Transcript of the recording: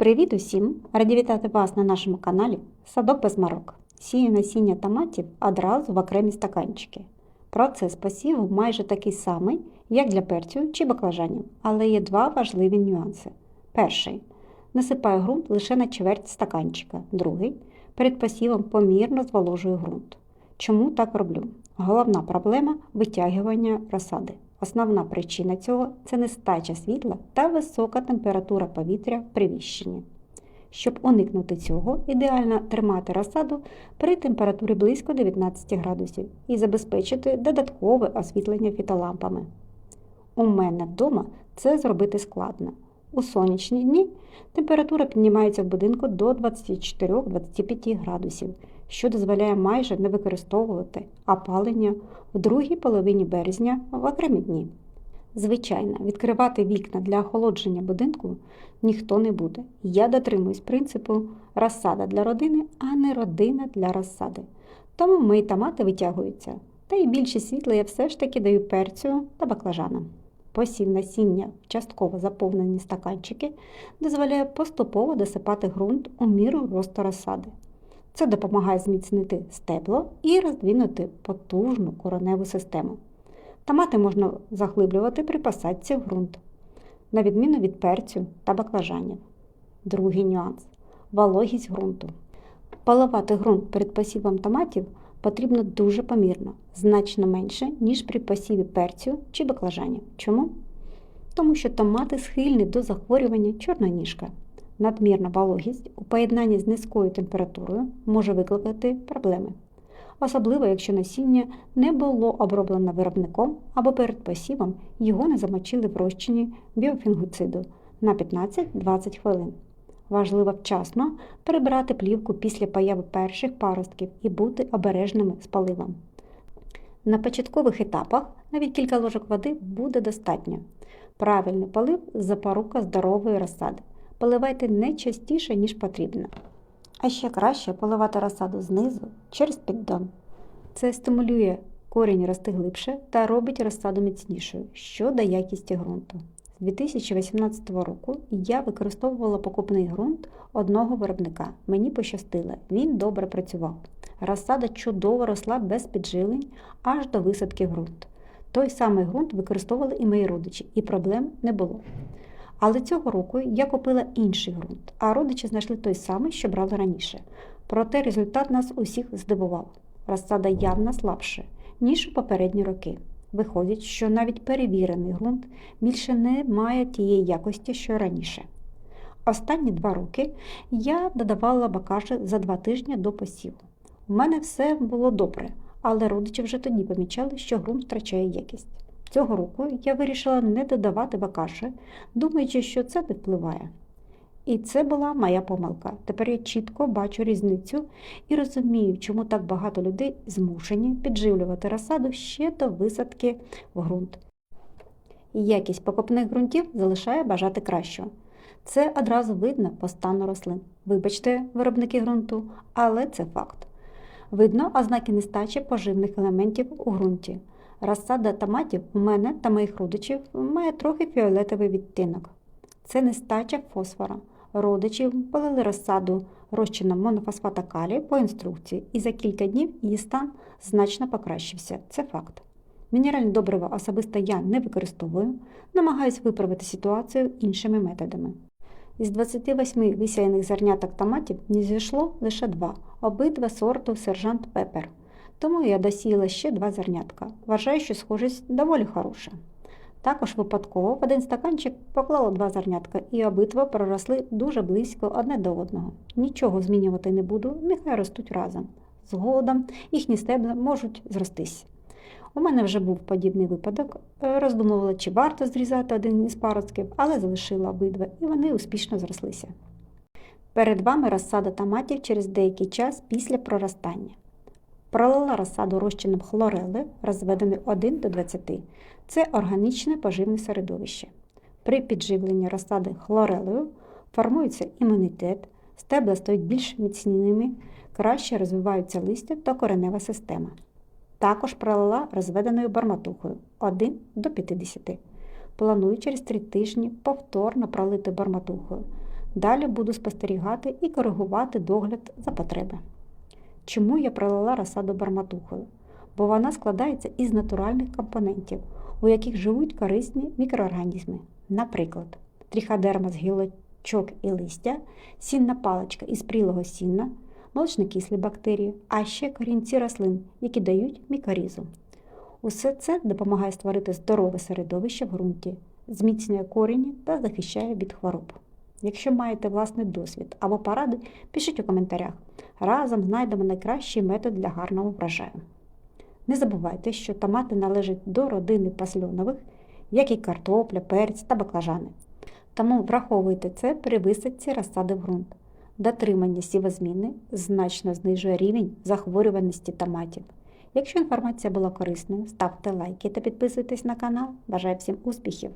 Привіт усім! Раді вітати вас на нашому каналі Садок без марок. Сію насіння томатів одразу в окремі стаканчики. Процес посіву майже такий самий, як для перцю чи баклажанів, але є два важливі нюанси. Перший насипаю ґрунт лише на чверть стаканчика. Другий перед посівом помірно зволожую ґрунт. Чому так роблю? Головна проблема витягування розсади. Основна причина цього це нестача світла та висока температура повітря в приміщенні. Щоб уникнути цього, ідеально тримати розсаду при температурі близько 19 градусів і забезпечити додаткове освітлення фітолампами. У мене вдома це зробити складно. У сонячні дні температура піднімається в будинку до 24-25 градусів, що дозволяє майже не використовувати опалення в другій половині березня в окремі дні. Звичайно, відкривати вікна для охолодження будинку ніхто не буде. Я дотримуюсь принципу розсада для родини, а не родина для розсади. Тому мої томати витягуються. Та й більше світла я все ж таки даю перцю та баклажанам. Посів насіння в частково заповнені стаканчики дозволяє поступово досипати ґрунт у міру росту розсади. Це допомагає зміцнити стебло і роздвинути потужну короневу систему. Томати можна заглиблювати при посадці в ґрунт, на відміну від перцю та баклажанів. Другий нюанс вологість ґрунту. Поливати ґрунт перед посівом томатів потрібно дуже помірно, значно менше, ніж при посіві перцю чи баклажанів. Чому? Тому що томати схильні до захворювання чорноніжка. Надмірна вологість у поєднанні з низькою температурою може викликати проблеми, особливо якщо насіння не було оброблено виробником або перед посівом його не замочили в розчині біофінгуциду на 15-20 хвилин. Важливо вчасно прибирати плівку після появи перших паростків і бути обережними з поливом. На початкових етапах навіть кілька ложок води буде достатньо. Правильний полив запорука здорової розсади. Поливайте не частіше, ніж потрібно. А ще краще поливати розсаду знизу через піддон. Це стимулює корінь рости глибше та робить розсаду міцнішою, що дає якісті ґрунту. З 2018 року я використовувала покупний ґрунт одного виробника. Мені пощастило, він добре працював. Розсада чудово росла без піджилень аж до висадки ґрунт. Той самий ґрунт використовували і мої родичі, і проблем не було. Але цього року я купила інший ґрунт, а родичі знайшли той самий, що брали раніше. Проте результат нас усіх здивував. Розсада явно слабше, ніж у попередні роки. Виходить, що навіть перевірений ґрунт більше не має тієї якості, що раніше. Останні два роки я додавала бакаші за два тижні до посіву. У мене все було добре, але родичі вже тоді помічали, що ґрунт втрачає якість. Цього року я вирішила не додавати бакаші, думаючи, що це не впливає. І це була моя помилка. Тепер я чітко бачу різницю і розумію, чому так багато людей змушені підживлювати розсаду ще до висадки в ґрунт. Якість покупних ґрунтів залишає бажати кращого. Це одразу видно по стану рослин. Вибачте, виробники ґрунту, але це факт. Видно ознаки нестачі поживних елементів у ґрунті. Розсада томатів у мене та моїх родичів має трохи фіолетовий відтинок. Це нестача фосфора. Родичі полили розсаду розчином монофосфата калію по інструкції, і за кілька днів її стан значно покращився. Це факт. Мінеральне добриво особисто я не використовую, намагаюся виправити ситуацію іншими методами. Із 28 висяяних зерняток томатів не зійшло лише два, обидва сорту сержант Пепер. Тому я досіяла ще два зернятка. Вважаю, що схожість доволі хороша. Також випадково в один стаканчик поклала два зернятка, і обидва проросли дуже близько одне до одного. Нічого змінювати не буду, нехай ростуть разом. Згодом їхні стебла можуть зростись. У мене вже був подібний випадок. Роздумувала, чи варто зрізати один із паростків, але залишила обидва, і вони успішно зрослися. Перед вами розсада томатів через деякий час після проростання. Пролила розсаду розчином хлорели, розведений 1 до 20. Це органічне поживне середовище. При підживленні розсади хлорелею формується імунітет, стебла стають більш міцними, краще розвиваються листя та коренева система. Також пролила розведеною барматухою 1 до 50. Планую через 3 тижні повторно пролити барматухою. Далі буду спостерігати і коригувати догляд за потреби. Чому я пролила розсаду барматухою? Бо вона складається із натуральних компонентів, у яких живуть корисні мікроорганізми. Наприклад, тріходерма з гілочок і листя, сінна паличка із прілого сінна, молочнокислі бактерії, а ще корінці рослин, які дають мікорізу. Усе це допомагає створити здорове середовище в ґрунті, зміцнює корені та захищає від хвороб. Якщо маєте власний досвід або поради, пишіть у коментарях. Разом знайдемо найкращий метод для гарного врожаю. Не забувайте, що томати належать до родини пасльонових, як і картопля, перець та баклажани. Тому враховуйте це при висадці розсади в ґрунт. Дотримання сівозміни значно знижує рівень захворюваності томатів. Якщо інформація була корисною, ставте лайки та підписуйтесь на канал. Бажаю всім успіхів!